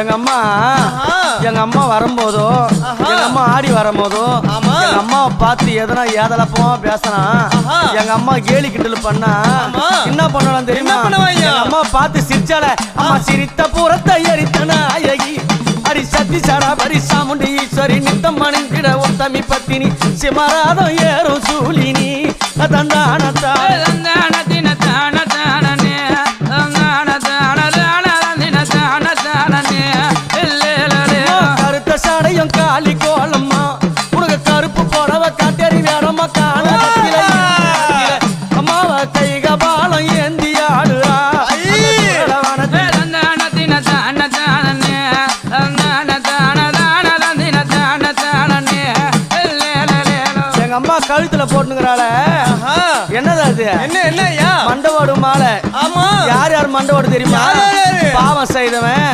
எங்க அம்மா. எங்க அம்மா வரும்போதோ. எங்க அம்மா ஆடி வரும்போதோ. எங்க அம்மாவை பார்த்து எதனா ஏதலப்பமா பேசினா. எங்க அம்மா கேலி கிண்டல் பண்ணா. என்ன பண்ணலாம் தெரியுமா அம்மா பார்த்து சிரிச்சால அம்மா சிரித்த புறத்தை எரித்தன அழகி அடி சத்தி சடா பரி சாமுண்டி ஈஸ்வரி நித்தம் மணிந்திட உத்தமி பத்தினி சிமராதம் ஏறும் சூலினி தந்தானத்தா கருப்பு புடவ காட்டறி வேறம்மா காண. அம்மாவ கைக பாலம் ஏந்தி ஆடுறா. எங்க அம்மா கழுத்துல போட்டுங்கிறாள. என்னது அது என்ன என்ன ஐயா? மண்டவோடு மாலை. ஆமா. யார் யார் மண்டவோடு தெரியுமா? யார் யாரு? பாவம் செய்தவன்.